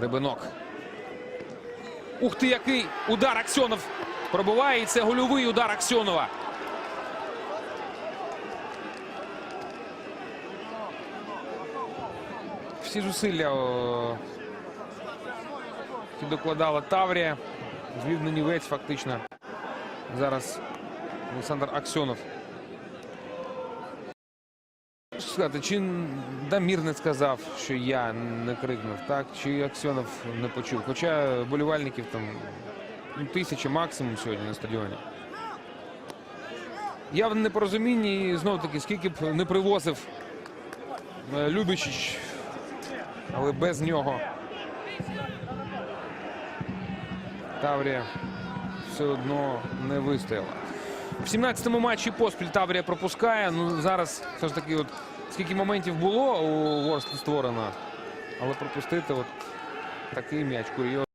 Рибинок. Ух ти, який удар Аксьонов пробиває. І це гольовий удар Аксьонова. Всі зусилля докладала Таврія. Звів нанівець фактично. Зараз Олександр Аксьонов. Що сказати, чи Дамір не сказав, що я не крикнув, так? Чи Аксьонов не почув. Хоча болівальників там ну, тисяча максимум сьогодні на стадіоні. Я в непорозумінні і знов таки, скільки б не привозив е, Любічич, але без нього Таврія все одно не вистояла. В 17-му матчі поспіль Таврія пропускає. Ну зараз все ж таки, от скільки моментів було у Ворсту створено, але пропустити от такий м'яч курйоз.